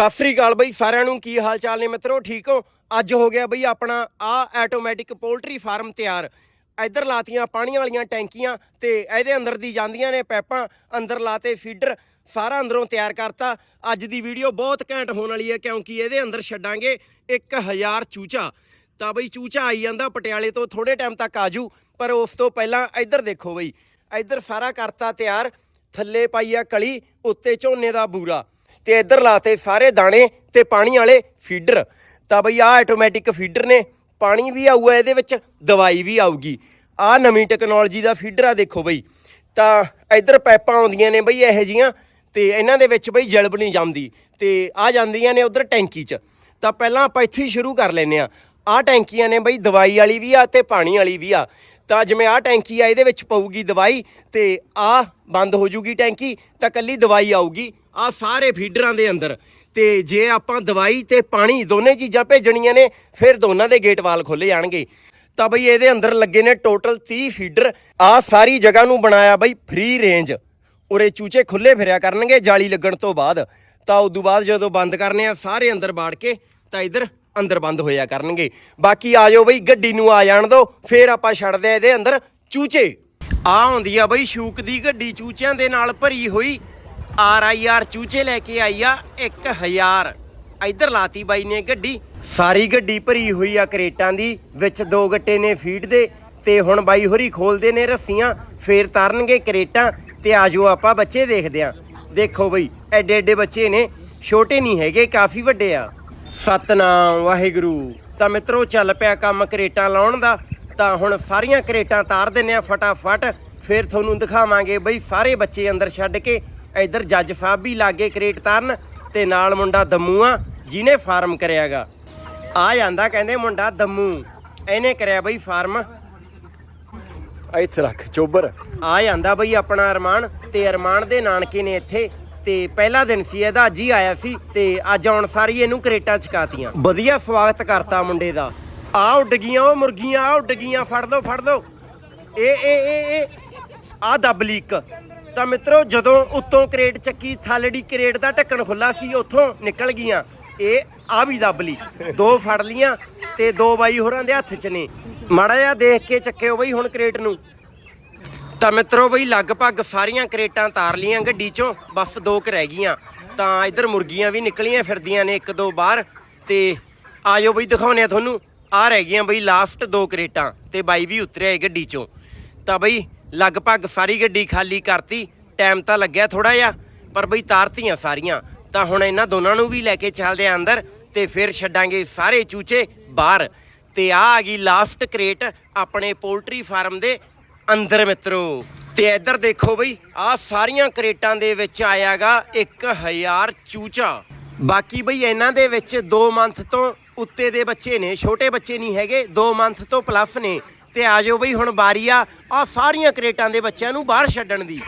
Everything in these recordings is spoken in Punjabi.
ਸਤਿ ਸ੍ਰੀ ਅਕਾਲ ਬਈ, ਸਾਰਿਆਂ ਨੂੰ ਕੀ ਹਾਲ ਚਾਲ ਨੇ ਮਿੱਤਰੋ? ਠੀਕ ਹੋ? ਅੱਜ ਹੋ ਗਿਆ ਬਈ ਆਪਣਾ ਆ ਆਟੋਮੈਟਿਕ ਪੋਲਟਰੀ ਫਾਰਮ ਤਿਆਰ। ਇੱਧਰ ਲਾਤੀਆਂ ਪਾਣੀਆਂ ਵਾਲੀਆਂ ਟੈਂਕੀਆਂ ਤੇ ਇਹਦੇ ਅੰਦਰ ਦੀ ਜਾਂਦੀਆਂ ਨੇ ਪੈਪਾਂ, ਅੰਦਰ ਲਾਤੇ ਫੀਡਰ ਸਾਰਾ ਅੰਦਰੋਂ ਤਿਆਰ ਕਰਤਾ। ਅੱਜ ਦੀ ਵੀਡੀਓ ਬਹੁਤ ਘੈਂਟ ਹੋਣ ਵਾਲੀ ਹੈ ਕਿਉਂਕਿ ਇਹਦੇ ਅੰਦਰ ਛੱਡਾਂਗੇ 1000 ਚੂਚਾ। ਤਾਂ ਬਈ ਚੂਚਾ ਆਈ ਜਾਂਦਾ ਪਟਿਆਲੇ ਤੋਂ ਥੋੜੇ ਟਾਈਮ ਤੱਕ ਆਜੂ, ਪਰ ਉਸ ਤੋਂ ਪਹਿਲਾਂ ਇੱਧਰ ਦੇਖੋ ਬਈ। ਇੱਧਰ ਸਾਰਾ ਕਰਤਾ ਤਿਆਰ, ਥੱਲੇ ਪਾਈ ਆ ਕਲੀ, ਉੱਤੇ ਝੋਨੇ ਦਾ ਬੂਰਾ। ਤੇ ਇੱਧਰ ਲਾਤੇ ਸਾਰੇ ਦਾਣੇ ਤੇ ਪਾਣੀ ਵਾਲੇ ਫੀਡਰ। ਤਾਂ ਬਈ ਆ ਆਟੋਮੈਟਿਕ ਫੀਡਰ ਨੇ, ਪਾਣੀ ਵੀ ਆਊਗਾ ਇਹਦੇ ਵਿੱਚ, ਦਵਾਈ ਵੀ ਆਊਗੀ। ਆ ਨਵੀਂ ਟੈਕਨੋਲੋਜੀ ਦਾ ਫੀਡਰ ਆ ਦੇਖੋ ਬਈ। ਤਾਂ ਇੱਧਰ ਪਾਈਪਾਂ ਆਉਂਦੀਆਂ ਨੇ ਬਈ ਇਹੋ ਜੀਆਂ ਤੇ ਇਹਨਾਂ ਦੇ ਵਿੱਚ ਬਈ ਜਲਬ ਨਹੀਂ ਜੰਮਦੀ ਤੇ ਆ ਜਾਂਦੀਆਂ ਨੇ ਉਧਰ ਟੈਂਕੀ 'ਚ। ਤਾਂ ਪਹਿਲਾਂ ਆਪਾਂ ਇੱਥੇ ਹੀ ਸ਼ੁਰੂ ਕਰ ਲੈਨੇ ਆ ਆ ਟੈਂਕੀਆਂ ਨੇ ਬਈ ਦਵਾਈ ਵਾਲੀ ਵੀ ਆ ਤੇ ਪਾਣੀ ਵਾਲੀ ਵੀ ਆ। ਤਾਂ ਜਿਵੇਂ ਆ ਟੈਂਕੀ ਆ, ਇਹਦੇ ਵਿੱਚ ਪਊਗੀ ਦਵਾਈ ਤੇ ਆ ਬੰਦ ਹੋ ਜੂਗੀ ਟੈਂਕੀ, ਤਾਂ ਕੱਲੀ ਦਵਾਈ ਆਊਗੀ। ਆ ਸਾਰੇ ਫੀਡਰਾਂ ਦੇ ਅੰਦਰ। ਤੇ ਜੇ ਆਪਾਂ ਦਵਾਈ ਤੇ ਪਾਣੀ ਦੋਨੇ ਚੀਜ਼ਾਂ ਭੇਜਣੀਆਂ ਨੇ, ਫਿਰ ਦੋਨਾਂ ਦੇ ਗੇਟ ਵਾਲ ਖੋਲੇ ਜਾਣਗੇ। ਤਾਂ ਬਈ ਇਹਦੇ ਅੰਦਰ ਲੱਗੇ ਨੇ ਟੋਟਲ 30 ਫੀਡਰ। ਆ ਸਾਰੀ ਜਗ੍ਹਾ ਨੂੰ ਬਣਾਇਆ ਬਈ ਫ੍ਰੀ ਰੇਂਜ ਉਰੇ ਚੂਚੇ ਖੁੱਲੇ ਫਿਰਿਆ ਕਰਨਗੇ ਜਾਲੀ ਲੱਗਣ ਤੋਂ ਬਾਅਦ। ਤਾਂ ਉਦੋਂ ਬਾਅਦ ਜਦੋਂ ਬੰਦ ਕਰਨੇ ਆ ਸਾਰੇ ਅੰਦਰ ਬਾੜ ਕੇ, ਤਾਂ ਇਧਰ ਅੰਦਰ ਬੰਦ ਹੋਇਆ ਕਰਨਗੇ। ਬਾਕੀ ਆ ਜਾਓ ਬਈ, ਗੱਡੀ ਨੂੰ ਆ ਜਾਣ ਦਿਓ ਫੇਰ ਆਪਾਂ ਛੱਡਦੇ ਆ ਇਹਦੇ ਅੰਦਰ ਚੂਚੇ। ਆ ਆਉਂਦੀ ਆ ਬਈ ਸ਼ੂਕ ਦੀ ਗੱਡੀ ਚੂਚਿਆਂ ਦੇ ਨਾਲ ਭਰੀ ਹੋਈ। ਆਰ ਆਈ ਆਰ ਚੂਚੇ ਲੈ ਕੇ ਆਈ ਆ 1000 ਇੱਧਰ ਲਾਤੀ ਬਾਈ ਨੇ ਗੱਡੀ। ਸਾਰੀ ਗੱਡੀ ਭਰੀ ਹੋਈ ਆ ਕਰੇਟਾਂ ਦੀ, ਵਿੱਚ ਦੋ ਗੱਟੇ ਨੇ ਫੀਡ ਦੇ, ਤੇ ਹੁਣ ਬਾਈ ਹੋਰੀ ਖੋਲਦੇ ਨੇ ਰੱਸੀਆਂ, ਫੇਰ ਤਰਨਗੇ ਕਰੇਟਾਂ, ਤੇ ਆਜੋ ਆਪਾਂ ਬੱਚੇ ਦੇਖਦੇ ਆ। ਦੇਖੋ ਬਈ, ਐਡੇ ਐਡੇ ਬੱਚੇ ਨੇ, ਛੋਟੇ ਨਹੀਂ ਹੈਗੇ, ਕਾਫੀ ਵੱਡੇ ਆ। ਸਤਨਾਮ, ਵਾਹਿਗੁਰੂ। ਤਾਂ ਮਿੱਤਰੋ, ਚੱਲ ਪਿਆ ਕੰਮ ਕਰੇਟਾਂ ਲਾਉਣ ਦਾ, ਤਾਂ ਹੁਣ ਸਾਰੀਆਂ ਕਰੇਟਾਂ ਤਾਰ ਦਿੰਨੇ ਆ ਫਟਾਫਟ। ਫਿਰ ਤੁਹਾਨੂੰ ਦਿਖਾਵਾਂਗੇ ਬਈ ਸਾਰੇ ਬੱਚੇ ਅੰਦਰ ਛੱਡ ਕੇ ਇੱਧਰ ਜੱਜ ਸਾਹਿਬ ਵੀ ਲਾਗੇ ਕਰੇਟ ਤਾਰਨ ਤੇ ਨਾਲ ਮੁੰਡਾ ਦਮੂ ਆ ਜਿਹਨੇ ਫਾਰਮ ਕਰਿਆਗਾ। ਆ ਜਾਂਦਾ ਕਹਿੰਦੇ ਮੁੰਡਾ ਦਮੂ। ਇਹਨੇ ਕਰਿਆ ਬਈ ਫਾਰਮ। ਇੱਥੇ ਰੱਖ ਚੋਬਰ। ਆ ਜਾਂਦਾ ਬਈ ਆਪਣਾ ਅਰਮਾਨ ਤੇ ਅਰਮਾਨ ਦੇ ਨਾਨਕੇ ਨੇ ਇੱਥੇ ਤੇ ਪਹਿਲਾ ਦਿਨ ਸੀ ਇਹਦਾ ਅੱਜ ਹੀ ਆਇਆ ਸੀ ਤੇ ਅੱਜ ਆਉਣ ਸਾਰੀ ਇਹਨੂੰ ਕਰੇਟਾਂ ਚਕਾਤੀਆਂ। ਵਧੀਆ ਸਵਾਗਤ ਕਰਤਾ ਮੁੰਡੇ ਦਾ। ਆ ਉੱਡ ਗਈਆਂ ਉਹ ਮੁਰਗੀਆਂ ਆ ਉੱਡ ਗਈਆਂ ਫੜ ਲਓ ਫੜ ਲਓ। ਇਹ ਇਹ ਇਹ। ਆ ਦੱਬ ਲੀਕ। ਤਾਂ ਮਿੱਤਰੋ, ਜਦੋਂ ਉੱਤੋਂ ਕਰੇਟ ਚੱਕੀ, ਥਾਲੜੀ ਕਰੇਟ ਦਾ ਢੱਕਣ ਖੁੱਲਾ ਸੀ, ਉੱਥੋਂ ਨਿਕਲ ਗਈਆਂ। ਇਹ ਆ ਵੀ ਦੱਬ ਲਈ। ਦੋ ਫੜ ਲੀਆਂ ਤੇ ਦੋ ਬਾਈ ਹੋਰਾਂ ਦੇ ਹੱਥ 'ਚ ਨੇ। ਮਾੜਾ ਜਿਹਾ ਦੇਖ ਕੇ ਚੱਕਿਓ ਬਈ ਹੁਣ ਕਰੇਟ ਨੂੰ। ਤਾਂ ਮਿੱਤਰੋ ਬਈ, ਲਗਭਗ ਸਾਰੀਆਂ ਕਰੇਟਾਂ ਤਾਰ ਲੀਆਂ ਗੱਡੀ 'ਚੋਂ, ਬਸ ਦੋ ਕੁ ਰਹਿ ਗਈਆਂ। ਤਾਂ ਇੱਧਰ ਮੁਰਗੀਆਂ ਵੀ ਨਿਕਲੀਆਂ ਫਿਰਦੀਆਂ ਨੇ ਇੱਕ ਦੋ ਬਾਹਰ। ਤੇ ਆਜੋ ਬਈ ਦਿਖਾਉਨੇ ਆ ਤੁਹਾਨੂੰ। ਆ ਰਹਿ ਗਈਆਂ ਬਈ ਲਾਸਟ ਦੋ ਕਰੇਟਾਂ ਤੇ ਬਾਈ ਵੀ ਉਤਰਿਆ ਏ ਗੱਡੀ 'ਚੋਂ। ਤਾਂ ਬਈ ਲਗਭਗ ਸਾਰੀ ਗੱਡੀ ਖਾਲੀ ਕਰਤੀ ਟਾਈਮ ਤਾਂ ਲੱਗਿਆ ਥੋੜਾ ਜਿਹਾ, ਪਰ ਬਈ ਤਾਰਤੀਆਂ ਸਾਰੀਆਂ, ਤਾਂ ਹੁਣ ਇਹਨਾਂ ਦੋਨਾਂ ਨੂੰ ਵੀ ਲੈ ਕੇ ਚੱਲਦੇ ਆ ਅੰਦਰ ਤੇ ਫਿਰ ਛੱਡਾਂਗੇ ਸਾਰੇ ਚੂਚੇ ਬਾਹਰ। ਤੇ ਆ ਆ ਗਈ ਲਾਸਟ ਕਰੇਟ ਆਪਣੇ ਪੋਲਟਰੀ ਫਾਰਮ ਦੇ ਅੰਦਰ ਮਿੱਤਰੋ। ਤੇ ਇੱਧਰ ਦੇਖੋ ਬਈ, ਆ ਸਾਰੀਆਂ ਕਰੇਟਾਂ ਦੇ ਵਿੱਚ ਆਇਆਗਾ 1000 ਚੂਚਾ। ਬਾਕੀ ਬਈ ਇਹਨਾਂ ਦੇ ਵਿੱਚ 2 ਮੰਥ ਤੋਂ ਉੱਤੇ ਦੇ ਬੱਚੇ ਨੇ, ਛੋਟੇ ਬੱਚੇ ਨਹੀਂ ਹੈਗੇ 2 ਮੰਥ ਤੋਂ ਪਲੱਸ ਨੇ। ਤੇ ਆਜੋ ਬਈ ਹੁਣ ਬਾਰੀ ਆ। ਆ ਸਾਰੀਆਂ ਕਰੇਟਾਂ ਦੇ ਬੱਚਿਆਂ ਨੂੰ ਬਾਹਰ ਛੱਡਣ ਦੀ।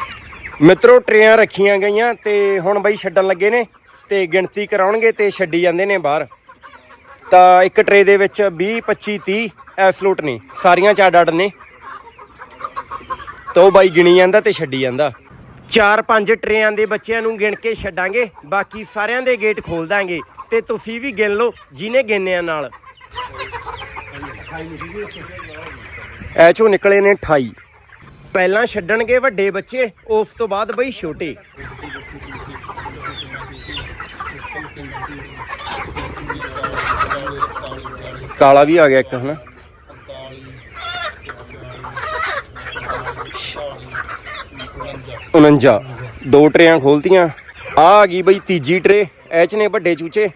ਮਿੱਤਰੋ ਟਰੇਆਂ ਰੱਖੀਆਂ ਗਈਆਂ ਤੇ ਹੁਣ ਬਈ ਛੱਡਣ ਲੱਗੇ ਨੇ ਤੇ ਗਿਣਤੀ ਕਰਾਉਣਗੇ ਤੇ ਛੱਡੀ ਜਾਂਦੇ ਨੇ ਬਾਹਰ। ਤਾਂ ਇੱਕ ਟਰੇ ਦੇ ਵਿੱਚ 20 25 30 ਐਫਲੋਟ ਨੇ। ਸਾਰੀਆਂ ਚਾਰ ਡੱਡ ਨੇ। ਤਾਂ ਉਹ ਬਾਈ ਗਿਣੀ ਜਾਂਦਾ ਤੇ ਛੱਡੀ ਜਾਂਦਾ। ਚਾਰ ਪੰਜ ਟਰੇਆਂ ਦੇ ਬੱਚਿਆਂ ਨੂੰ ਗਿਣ ਕੇ ਛੱਡਾਂਗੇ। ਬਾਕੀ ਸਾਰਿਆਂ ਦੇ ਗੇਟ ਖੋਲ ਦਾਂਗੇ। ਤੇ ਤੁਸੀਂ ਵੀ ਗਿਣ ਲਓ ਜਿਹਨੇ ਗਿਣਿਆ ਨਾਲ। ਐ ਚੋਂ ਨਿਕਲੇ ਨੇ 28 ਪਹਿਲਾਂ ਛੱਡਣਗੇ ਵੱਡੇ ਬੱਚੇ, ਉਸ ਤੋਂ ਬਾਅਦ ਬਈ ਛੋਟੇ। ਕਾਲਾ ਵੀ ਆ ਗਿਆ ਇੱਕ, ਹਨਾ? ਉਨੰਜਾ ਦੋ ਟਰੇਆਂ ਖੋਲਤੀਆਂ। ਆ ਆ ਗਈ ਬਈ ਤੀਜੀ ਟਰੇ ਐਚ ਨੇ ਵੱਡੇ ਚੂਚੇ।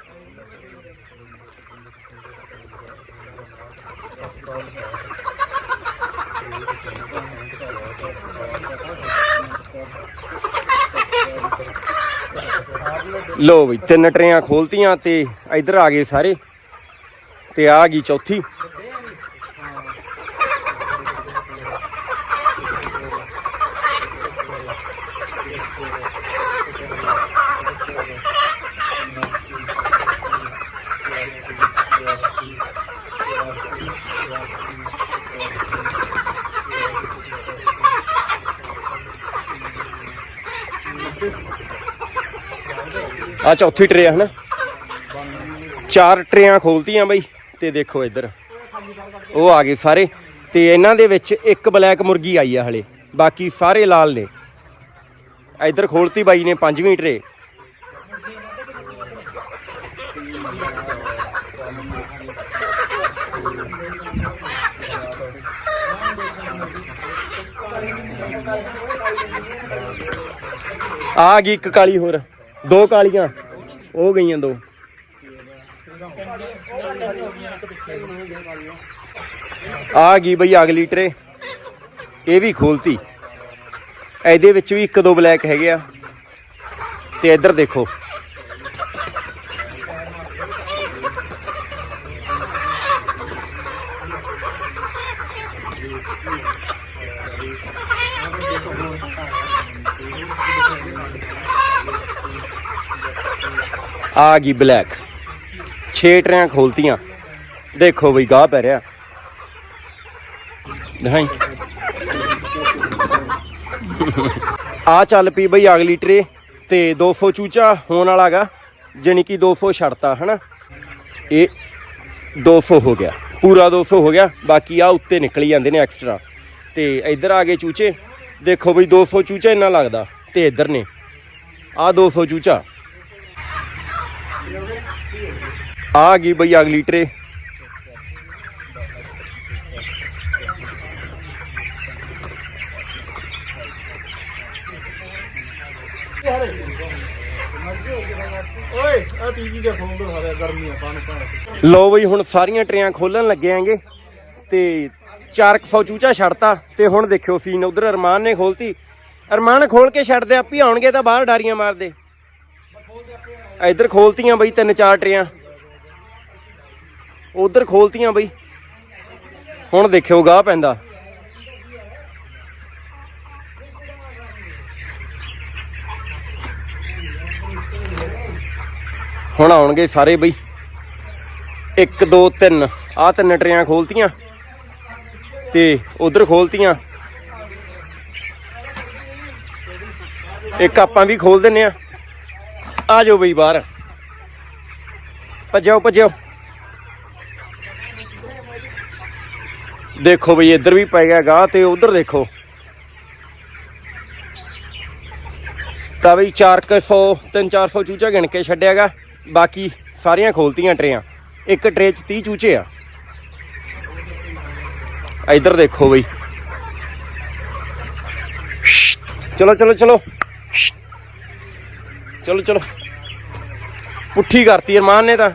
ਲੋ ਬਈ ਤਿੰਨ ਟਰੇਆਂ ਖੋਲਤੀਆਂ ਤੇ ਇੱਧਰ ਆ ਗਏ ਸਾਰੇ ਤੇ ਆ ਗਈ ਚੌਥੀ। ਆ ਚੌਥੀ ਟਰੇ ਆ, ਹਨਾ? ਚਾਰ ਟਰੇਆਂ ਖੋਲਤੀਆਂ ਬਾਈ, ਤੇ ਦੇਖੋ ਇੱਧਰ। ਉਹ ਆ ਗਏ ਸਾਰੇ, ਤੇ ਇਹਨਾਂ ਦੇ ਵਿੱਚ ਇੱਕ ਬਲੈਕ ਮੁਰਗੀ ਆਈ ਆ ਹਲੇ, ਬਾਕੀ ਸਾਰੇ ਲਾਲ ਨੇ। ਇੱਧਰ ਖੋਲਤੀ ਬਾਈ ਨੇ ਪੰਜਵੀਂ ਟਰੇ। ਆ ਗਈ ਇੱਕ ਕਾਲੀ ਹੋਰ। ਦੋ ਕਾਲੀਆਂ, ਉਹ ਗਈਆਂ ਦੋ। ਆ ਗਈ ਬਈ ਅਗਲੀ ਟਰੇ। ਇਹ ਵੀ ਖੋਲਤੀ। ਇਹਦੇ ਵਿੱਚ ਵੀ ਇੱਕ ਦੋ ਬਲੈਕ ਹੈਗੇ ਆ। ਤੇ ਇੱਧਰ ਦੇਖੋ। ਆ ਗਈ ਬਲੈਕ। 6 ਟਰਿਆਂ ਖੋਲਤੀਆਂ। ਦੇਖੋ ਬਈ ਗਾਹ ਪੈ ਰਿਹਾ। ਦਿਖਾਈ। ਆ ਚੱਲ ਪਈ ਬਈ ਅਗਲੀ ਟਰੇ ਤੇ 200 ਚੂਚਾ ਹੋਣ ਵਾਲਾਗਾ ਜਾਣੀ ਕਿ 200 ਛੱਡਤਾ, ਹਨਾ? ਇਹ 200 ਹੋ ਗਿਆ। ਪੂਰਾ 200 ਹੋ ਗਿਆ, ਬਾਕੀ ਆ ਉੱਤੇ ਨਿਕਲੀ ਜਾਂਦੇ ਨੇ ਐਕਸਟਰਾ। ਤੇ ਇੱਧਰ ਆ ਗਏ ਚੂਚੇ। ਦੇਖੋ ਬਈ 200 ਚੂਚਾ ਇੰਨਾ ਲੱਗਦਾ ਤੇ ਇੱਧਰ ਨੇ। ਆ 200 ਚੂਚਾ। ਆ ਗਈ ਬਈ ਅਗਲੀ ਟਰੇ। ਲੋ ਬਈ ਹੁਣ ਸਾਰੀਆਂ ਟਰੇਆਂ ਖੋਲਣ ਲੱਗੇ ਆਂਗੇ ਤੇ 400 ਚੂਚਾ ਛੱਡਤਾ ਤੇ ਹੁਣ ਦੇਖਿਓ ਸੀਨ ਉਧਰ ਅਰਮਾਨ ਨੇ ਖੋਲਤੀ। ਅਰਮਾਨ ਖੋਲ ਕੇ ਛੱਡਦੇ ਆਪੀ ਆਉਣਗੇ ਤਾਂ ਬਾਹਰ ਡਾਰੀਆਂ ਮਾਰਦੇ। ਇੱਧਰ ਖੋਲਤੀਆਂ ਬਈ, ਤਿੰਨ ਚਾਰ ਟਰੇਆਂ। ਉਧਰ ਖੋਲਤੀਆਂ ਬਈ। ਹੁਣ ਦੇਖਿਓ, ਗਾਹ ਪੈਂਦਾ। ਹੁਣ ਆਉਣਗੇ ਸਾਰੇ ਬਈ। 1 2 3 ਆਹ ਤਿੰਨ ਟਰੇਆਂ ਖੋਲਤੀਆਂ ਤੇ ਉਧਰ ਖੋਲਤੀਆਂ। ਇੱਕ ਆਪਾਂ ਵੀ ਖੋਲ ਦਿੰਨੇ ਆ। ਆ ਜਾਓ ਬਈ ਬਾਹਰ। ਭੱਜੋ ਭੱਜੋ ਦੇਖੋ ਬਈ, ਇੱਧਰ ਵੀ ਪੈ ਗਿਆ ਗਾਹ ਤੇ ਉਧਰ ਦੇਖੋ। ਤਾਂ ਬਈ 400 3-400 ਚੂਚਾ ਗਿਣ ਕੇ ਛੱਡਿਆਗਾ ਬਾਕੀ ਸਾਰੀਆਂ ਖੋਲਤੀਆਂ ਟਰੇਆਂ। ਇੱਕ ਟਰੇ 'ਚ 30 ਚੂਚੇ ਆ। ਇੱਧਰ ਦੇਖੋ ਬਈ। ਚਲੋ ਚਲੋ ਚਲੋ। ਚਲੋ ਚਲੋ। ਪੁੱਠੀ ਕਰਤੀ, ਅਰਮਾਨ ਨੇ ਤਾਂ।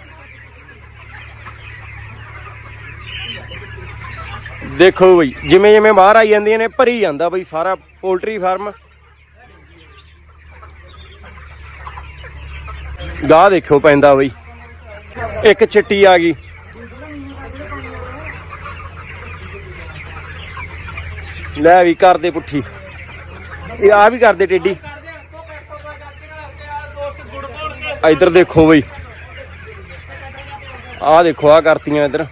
ਦੇਖੋ ਬਈ, ਜਿਵੇਂ ਜਿਵੇਂ ਬਾਹਰ ਆਈ ਜਾਂਦੀਆਂ ਨੇ, ਭਰੀ ਜਾਂਦਾ ਬਈ ਸਾਰਾ ਪੋਲਟਰੀ ਫਾਰਮ। ਗਾਹ ਦੇਖੋ ਪੈਂਦਾ ਬਈ। ਇੱਕ ਚਿੱਟੀ ਆ ਗਈ। ਲੈ ਵੀ ਕਰਦੇ ਪੁੱਠੀ। ਇਹ ਆ ਵੀ ਕਰਦੇ ਟੇਡੀ ਇੱਧਰ ਦੇਖੋ ਬਈ। ਆਹ ਦੇਖੋ ਆ ਕਰਤੀਆਂ ਇੱਧਰ।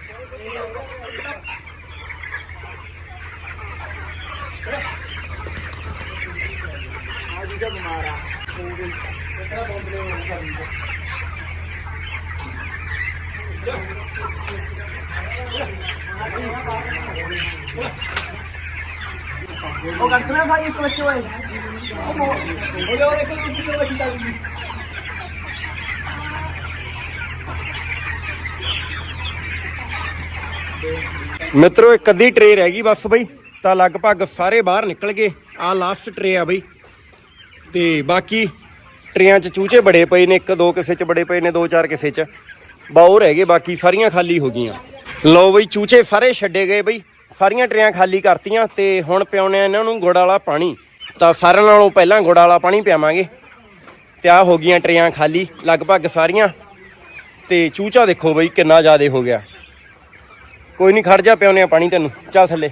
ਉਹ ਕੰਟਰਾ ਭਾਈ, ਇੱਕ ਬੱਚੇ ਹੋਏ। ਉਹਦੇ ਉਹਦੇ ਕੋਲ ਪਿੱਛੇ ਬੱਚੀ ਚੱਲ ਮਿੱਤਰੋ, ਇੱਕ ਅੱਧੀ ਟਰੇ ਰਹਿ ਗਈ ਬਸ ਬਈ। ਤਾਂ ਲਗਭਗ ਸਾਰੇ ਬਾਹਰ ਨਿਕਲ ਗਏ। ਆ ਲਾਸਟ ਟਰੇ ਆ ਬਈ। ਤੇ ਬਾਕੀ ਟਰੇਆਂ 'ਚ ਚੂਚੇ ਬੜੇ ਪਏ ਨੇ। ਇੱਕ, ਦੋ ਕਿਸੇ 'ਚ ਬੜੇ ਪਏ ਨੇ, ਦੋ ਚਾਰ ਕਿਸੇ 'ਚ। ਬਾਹਰ ਰਹਿ ਗਏ, ਬਾਕੀ ਸਾਰੀਆਂ ਖਾਲੀ ਹੋ ਗਈਆਂ। ਲਓ ਬਈ, ਚੂਚੇ ਸਾਰੇ ਛੱਡੇ ਗਏ ਬਈ। ਸਾਰੀਆਂ ਟਰੇਆਂ ਖਾਲੀ ਕਰਤੀਆਂ ਤੇ ਹੁਣ ਪਿਆਉਣੇ ਆ ਇਹਨਾਂ ਨੂੰ ਗੁੜ ਵਾਲਾ ਪਾਣੀ। ਤਾਂ ਸਾਰਿਆਂ ਨਾਲੋਂ ਪਹਿਲਾਂ ਗੁੜ ਵਾਲਾ ਪਾਣੀ ਪਿਆਵਾਂਗੇ। ਤੇ ਆ ਹੋ ਗਈਆਂ ਟਰੇਆਂ ਖਾਲੀ, ਲਗਭਗ ਸਾਰੀਆਂ। ਤੇ ਚੂਚਾ ਦੇਖੋ ਬਈ, ਕਿੰਨਾ ਜ਼ਿਆਦਾ ਹੋ ਗਿਆ। ਕੋਈ ਨਹੀਂ ਖੜ ਜਾ ਪਿਆਉਨੇ ਆ ਪਾਣੀ ਤੈਨੂੰ। ਚੱਲ ਥੱਲੇ।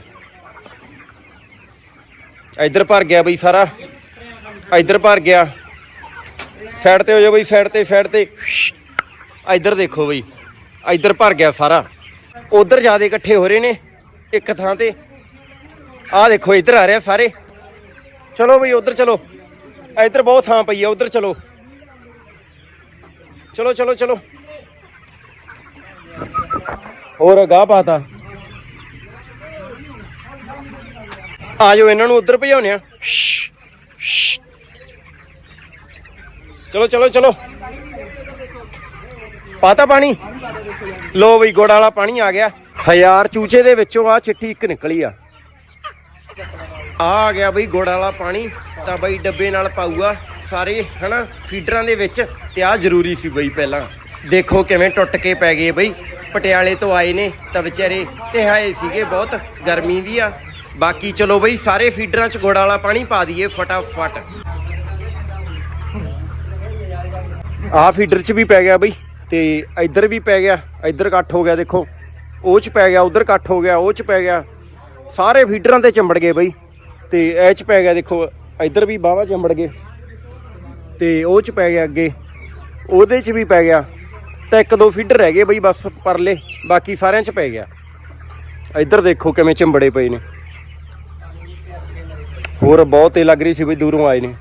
ਇੱਧਰ ਭਰ ਗਿਆ ਬਈ ਸਾਰਾ। ਇੱਧਰ ਭਰ ਗਿਆ। ਸਾਈਡ ਤੇ ਹੋ ਜਾ ਬਈ, ਸਾਈਡ ਤੇ ਸਾਈਡ ਤੇ। ਇੱਧਰ ਦੇਖੋ ਬਈ, ਇੱਧਰ ਭਰ ਗਿਆ ਸਾਰਾ। ਉਧਰ ਜਿਆਦੇ ਇਕੱਠੇ ਹੋ ਰਹੇ ਨੇ, ਇੱਕ ਥਾਂ ਤੇ। ਆਹ ਦੇਖੋ, ਇੱਧਰ ਆ ਰਿਹਾ ਸਾਰੇ। ਚਲੋ ਬਈ, ਉਧਰ ਚਲੋ। ਇੱਧਰ ਬਹੁਤ ਥਾਂ ਪਈ ਆ, ਉਧਰ ਚਲੋ। ਚਲੋ ਚਲੋ ਚਲੋ। ਹੋਰ ਗਾਹ ਪਾਤਾ। ਆ ਜਾਓ ਇਹਨਾਂ ਨੂੰ ਉੱਧਰ ਭਜਾਉਨੇ ਆ। ਚਲੋ ਚਲੋ ਚਲੋ। ਪਾਤਾ ਪਾਣੀ? ਲੋ ਬਈ, ਗੁੜ ਵਾਲਾ ਪਾਣੀ ਆ ਗਿਆ। ਹਜ਼ਾਰ ਚੂਚੇ ਦੇ ਵਿੱਚੋਂ ਆ ਚਿੱਠੀ ਇੱਕ ਨਿਕਲੀ ਆ। ਆ ਗਿਆ ਬਈ ਗੁੜ ਵਾਲਾ ਪਾਣੀ। ਤਾਂ ਬਈ ਡੱਬੇ ਨਾਲ ਪਾਊਗਾ ਸਾਰੇ, ਹਨਾ, ਫੀਡਰਾਂ ਦੇ ਵਿੱਚ। ਤੇ ਆ ਜ਼ਰੂਰੀ ਸੀ ਬਈ ਪਹਿਲਾਂ। ਦੇਖੋ ਕਿਵੇਂ ਟੁੱਟ ਕੇ ਪੈ ਗਏ ਬਈ। ਪਟਿਆਲੇ ਤੋਂ ਆਏ ਨੇ ਤਾਂ ਵਿਚਾਰੇ ਤੇ ਹਾਏ ਸੀਗੇ ਬਹੁਤ, ਗਰਮੀ ਵੀ ਆ। ਬਾਕੀ ਚਲੋ ਬਈ, ਸਾਰੇ ਫੀਡਰਾਂ 'ਚ ਗੁੜ ਵਾਲਾ ਪਾਣੀ ਪਾ ਦਈਏ ਫਟਾਫਟ। ਆ ਫੀਡਰ 'ਚ ਵੀ ਪੈ ਗਿਆ ਬਈ, ਤੇ ਇੱਧਰ ਵੀ ਪੈ ਗਿਆ, ਇੱਧਰ ਇਕੱਠ ਹੋ ਗਿਆ ਦੇਖੋ। ਉਹ 'ਚ ਪੈ ਗਿਆ, ਉਧਰ ਇਕੱਠ ਹੋ ਗਿਆ, ਉਹ 'ਚ ਪੈ ਗਿਆ। ਸਾਰੇ ਫੀਡਰਾਂ ਤੇ ਚੰਬੜ ਗਏ ਬਈ, ਤੇ ਇਹ 'ਚ ਪੈ ਗਿਆ ਦੇਖੋ, ਇੱਧਰ ਵੀ ਬਾਵਾ ਚੰਬੜ ਗਏ। ਤੇ ਉਹ 'ਚ ਪੈ ਗਿਆ ਅੱਗੇ, ਉਹਦੇ 'ਚ ਵੀ ਪੈ ਗਿਆ। ਤਾਂ ਇੱਕ ਦੋ ਫੀਡਰ ਰਹਿ ਗਏ ਬਈ, ਬਸ ਪਰਲੇ, ਬਾਕੀ ਸਾਰਿਆਂ 'ਚ ਪੈ ਗਿਆ। ਇੱਧਰ ਦੇਖੋ ਕਿਵੇਂ ਚੰਬੜੇ ਪਏ ਨੇ। ਹੋਰ ਬਹੁਤ ਤੇ ਲੱਗ ਰਹੀ ਸੀ ਬਈ, ਦੂਰੋਂ ਆਏ ਨੇ।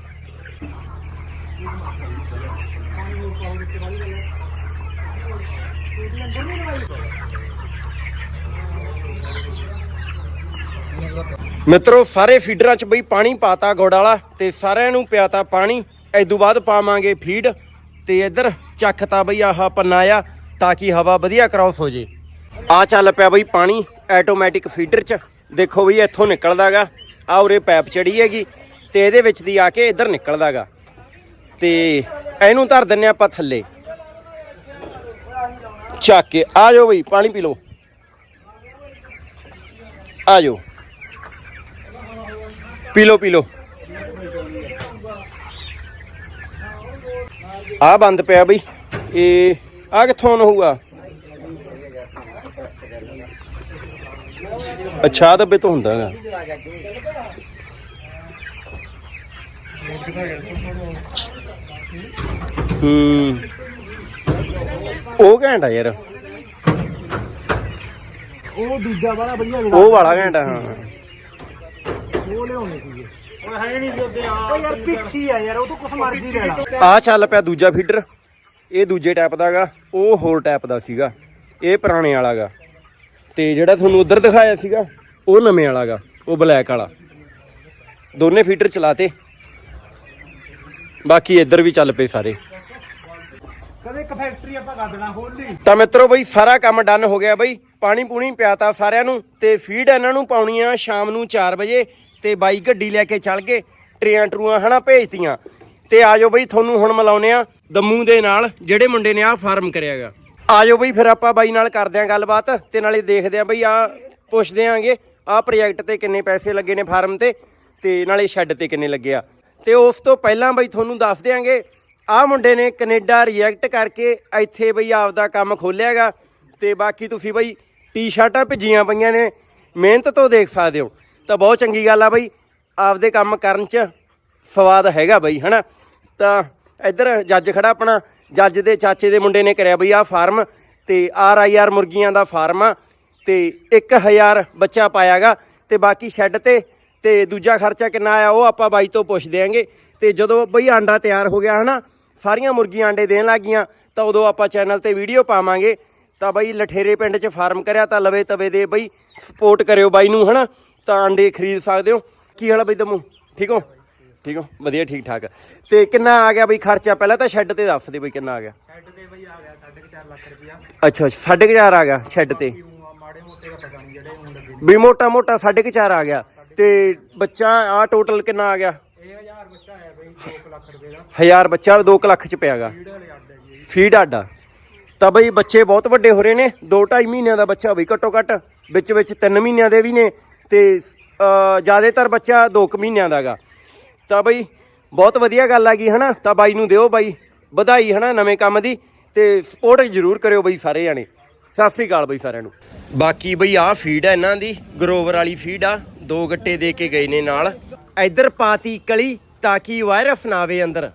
ਮਿੱਤਰੋ, ਸਾਰੇ ਫੀਡਰਾਂ 'ਚ ਬਈ ਪਾਣੀ ਪਾਤਾ ਗੋੜ ਵਾਲਾ ਤੇ ਸਾਰਿਆਂ ਨੂੰ ਪਿਆਤਾ ਪਾਣੀ। ਐਦੋਂ ਬਾਅਦ ਪਾਵਾਂਗੇ ਫੀਡ ਤੇ ਇੱਧਰ ਚੱਕਤਾ ਬਈ ਆਹ ਪੰਨਾ ਆ, ਤਾਂ ਕਿ ਹਵਾ ਵਧੀਆ ਕ੍ਰਾਸ ਹੋ ਜੇ। ਆ ਚੱਲ ਪਿਆ ਬਈ ਪਾਣੀ ਆਟੋਮੈਟਿਕ ਫੀਡਰ 'ਚ। ਦੇਖੋ ਬਈ ਇੱਥੋਂ ਨਿਕਲਦਾਗਾ। ਆ ਉਰੇ ਪੈਪ ਚੜੀ ਹੈਗੀ ਤੇ ਇਹਦੇ ਵਿੱਚ ਦੀ ਆ ਕੇ ਇੱਧਰ ਨਿਕਲਦਾਗਾ। ਤੇ ਇਹਨੂੰ ਧਰ ਦਿੰਨੇ ਆਪਾਂ ਥੱਲੇ। ਚੱਕ ਕੇ, ਆ ਜਾਓ ਬਈ, ਪਾਣੀ ਪੀ ਲਓ। ਆ ਜਾਓ। ਪੀ ਲਓ ਪੀ ਲਓ। ਆ ਬੰਦ ਪਿਆ ਬਈ। ਇਹ ਆ ਕਿੱਥੋਂ ਹੋਊਗਾ? ਅੱਛਾ ਦੱਬੇ ਤੋਂ ਹੁੰਦਾ ਹੈਗਾ। ਹੂੰ। ਉਹ ਘੈਂਟਾ ਯਾਰ। ਉਹ ਦੂਜਾ ਵਾਲਾ ਵਧੀਆ ਉਹ ਵਾਲਾ ਘੈਂਟਾ ਹਾਂ। ਉਹ ਲਿਆਉਣੇ ਸੀਗੇ ਓਏ ਹੈ ਨਹੀਂ ਜੋਦੇ ਆ ਉਹ ਯਾਰ ਪਿੱਛੀ ਆ ਯਾਰ ਉਹ ਤੋਂ ਕੁਛ ਮਰਜ਼ੀ ਲੈ ਲਾ। ਆ ਚੱਲ ਪਿਆ ਦੂਜਾ ਫੀਡਰ ਇਹ ਦੂਜੇ ਟਾਈਪ ਦਾਗਾ ਉਹ ਹੋਰ ਟਾਈਪ ਦਾ ਸੀਗਾ ਇਹ ਪੁਰਾਣੇ ਵਾਲਾਗਾ ਤੇ ਜਿਹੜਾ ਤੁਹਾਨੂੰ ਉਧਰ ਦਿਖਾਇਆ ਸੀਗਾ ਉਹ ਨਵੇਂ ਵਾਲਾਗਾ ਉਹ ਬਲੈਕ ਵਾਲਾ। ਦੋਨੇ ਫੀਡਰ ਚਲਾਤੇ। ਬਾਕੀ ਇੱਧਰ ਵੀ ਚੱਲ ਪਏ ਸਾਰੇ। ਕਦੇ ਇੱਕ ਫੈਕਟਰੀ ਆਪਾਂ ਕਰ ਦੇਣਾ ਖੋਲੀ ਤਾਂ ਮਿੱਤਰੋ ਬਈ ਸਾਰਾ ਕੰਮ ਡਨ ਹੋ ਗਿਆ ਬਈ। ਪਾਣੀ ਪੂਣੀ ਪਿਆਤਾ ਸਾਰਿਆਂ ਨੂੰ ਤੇ ਫੀਡ ਇਹਨਾਂ ਨੂੰ ਪਾਉਣੀ ਆ ਸ਼ਾਮ ਨੂੰ 4 ਵਜੇ। ਤੇ ਬਾਈ ਗੱਡੀ ਲੈ ਕੇ ਚੱਲ ਗਏ, ਟਰੇਆਂ ਟਰੂਆਂ ਹਨਾ ਭੇਜਤੀਆਂ। ਤੇ ਆਜੋ ਬਈ ਤੁਹਾਨੂੰ ਹੁਣ ਮਿਲਾਉਨੇ ਆ ਦਮੂ ਦੇ ਨਾਲ, ਜਿਹੜੇ ਮੁੰਡੇ ਨੇ ਆ ਫਾਰਮ ਕਰਿਆਗਾ ਆਜੋ ਬਈ ਫਿਰ ਆਪਾਂ ਬਾਈ ਨਾਲ ਕਰਦੇ ਆਂ ਗੱਲਬਾਤ, ਤੇ ਨਾਲੇ ਦੇਖਦੇ ਆਂ ਬਈ ਆ ਪੁੱਛਦੇ ਆਂਗੇ ਆ ਪ੍ਰੋਜੈਕਟ ਤੇ ਕਿੰਨੇ ਪੈਸੇ ਲੱਗੇ ਨੇ ਫਾਰਮ ਤੇ ਤੇ ਨਾਲੇ ਸ਼ੈੱਡ ਤੇ ਕਿੰਨੇ ਲੱਗੇ ਆ। ਤੇ ਉਸ ਤੋਂ ਪਹਿਲਾਂ ਬਈ ਤੁਹਾਨੂੰ ਦੱਸ ਦਿਆਂਗੇ ਆ ਮੁੰਡੇ ਨੇ ਕੈਨੇਡਾ ਰਿਐਕਟ ਕਰਕੇ ਇੱਥੇ ਬਈ ਆਪਦਾ ਕੰਮ ਖੋਲਿਆਗਾ ਤੇ ਬਾਕੀ ਤੁਸੀਂ ਬਈ ਟੀ-ਸ਼ਰਟਾਂ ਭਿੱਜੀਆਂ ਪਈਆਂ ਨੇ, ਮਿਹਨਤ ਤੋਂ ਦੇਖ ਸਕਦੇ ਹੋ। ਤਾਂ ਬਹੁਤ ਚੰਗੀ ਗੱਲ ਆ ਬਈ। ਆਪਦੇ ਕੰਮ ਕਰਨ 'ਚ ਸਵਾਦ ਹੈਗਾ ਬਈ, ਹਨਾ? ਤਾਂ ਇੱਧਰ ਜੱਜ ਖੜਾ ਆਪਣਾ। ਜੱਜ ਦੇ ਚਾਚੇ ਦੇ ਮੁੰਡੇ ਨੇ ਕਰਿਆ ਬਈ ਆ ਫਾਰਮ ਤੇ ਆਰ ਆਈ ਆਰ ਮੁਰਗੀਆਂ ਦਾ ਫਾਰਮ ਆ ਤੇ 1000 ਬੱਚਾ ਪਾਇਆਗਾ ਤੇ ਬਾਕੀ ਸ਼ੈੱਡ ਤੇ ਤੇ ਦੂਜਾ ਖਰਚਾ ਕਿੰਨਾ ਆਇਆ ਉਹ ਆਪਾਂ ਬਾਈ ਤੋਂ ਪੁੱਛ ਦਿਆਂਗੇ। ਤੇ ਜਦੋਂ ਬਈ ਆਂਡਾ ਤਿਆਰ ਹੋ ਗਿਆ, ਹਨਾ, ਸਾਰੀਆਂ ਮੁਰਗੀਆਂ ਆਂਡੇ ਦੇਣ ਲੱਗੀਆਂ ਤਾਂ ਉਦੋਂ ਆਪਾਂ ਚੈਨਲ ਤੇ ਵੀਡੀਓ ਪਾਵਾਂਗੇ। ਤਾਂ ਬਈ ਲਠੇਰੇ ਪਿੰਡ 'ਚ ਫਾਰਮ ਕਰਿਆ ਤਾਂ ਲਵੇ ਤਵੇ ਦੇ ਬਈ ਸਪੋਰਟ ਕਰਿਓ ਬਾਈ ਨੂੰ, ਹਨਾ? ਤਾਂ ਆਂਡੇ ਖਰੀਦ ਸਕਦੇ ਹੋ? ਕੀ ਹਾਲ ਆ ਬਈ ਦਮੂ ਠੀਕ ਹੋ? ਠੀਕ ਹੋ? ਵਧੀਆ ਠੀਕ ਠਾਕ। ਤੇ ਕਿੰਨਾ ਆ ਗਿਆ ਬਈ ਖਰਚਾ? ਪਹਿਲਾਂ ਤਾਂ ਸ਼ੈੱਡ ਤੇ ਦੱਸ ਦੇ ਬਈ ਕਿੰਨਾ ਆ ਗਿਆ। ਸ਼ੈੱਡ ਤੇ ਬਈ ਆ ਗਿਆ 4.5 ਲੱਖ ਰੁਪਇਆ। ਅੱਛਾ ਅੱਛਾ, ਸਾਢੇ ਕੁ ਹਜ਼ਾਰ ਆ ਗਿਆ ਸ਼ੈੱਡ ਤੇ? ਮਾੜੇ ਮੋਟੇ ਦਾ ਪਤਾ ਨਹੀਂ ਜਿਹੜੇ ਹੁਣ ਲੱਗੇ ਵੀ ਮੋਟਾ ਮੋਟਾ ਸਾਢੇ ਕੁ ਚਾਰ ਆ ਗਿਆ। ਤੇ ਬੱਚਾ ਆ ਟੋਟਲ ਕਿੰਨਾ ਆ ਗਿਆ? ਇਹ 1000 ਬੱਚਾ ਆਇਆ ਬਈ 2 ਲੱਖ ਰੁਪਏ ਦਾ। ਹਜ਼ਾਰ ਬੱਚਾ 2 ਲੱਖ ਚ ਪਿਆਗਾ ਅੱਡ ਫੀਡ ਆਡਾ ਤਾਂ ਬਈ ਬੱਚੇ ਬਹੁਤ ਵੱਡੇ ਹੋ ਰਹੇ ਨੇ। 2.5 ਮਹੀਨਿਆਂ ਦਾ ਬੱਚਾ ਬਈ ਘੱਟੋ ਘੱਟ ਵਿੱਚ ਵਿੱਚ 3 ਮਹੀਨਿਆਂ ਦੇ ਵੀ ਨੇ। ਤੇ ਜ਼ਿਆਦਾਤਰ ਬੱਚਾ 2 ਮਹੀਨਿਆਂ ਦਾਗਾ ਤਾਂ ਬਈ ਬਹੁਤ ਵਧੀਆ ਗੱਲ ਆ ਗਈ ਹਨਾ? ਤਾਂ ਬਾਈ ਨੂੰ ਦਿਓ ਬਾਈ ਵਧਾਈ ਹਨਾ ਨਵੇਂ ਕੰਮ ਦੀ। ਤੇ ਸਪੋਰਟ ਜ਼ਰੂਰ ਕਰਿਓ ਬਈ ਸਾਰੇ ਜਾਣੇ। ਸਤਿ ਸ੍ਰੀ ਅਕਾਲ ਬਈ ਸਾਰਿਆਂ ਨੂੰ। ਬਾਕੀ ਬਈ ਆਹ ਫੀਡ ਆ ਇਹਨਾਂ ਦੀ ਗਰੋਵਰ ਵਾਲੀ ਫੀਡ ਆ ਦੋ ਗੱਟੇ ਦੇ ਕੇ ਗਏ ਨੇ ਨਾਲ। ਇੱਧਰ ਪਾਤੀ ਕਲੀ ਤਾਂ ਕਿ ਵਾਇਰਸ ਨਾ ਆਵੇ ਅੰਦਰ।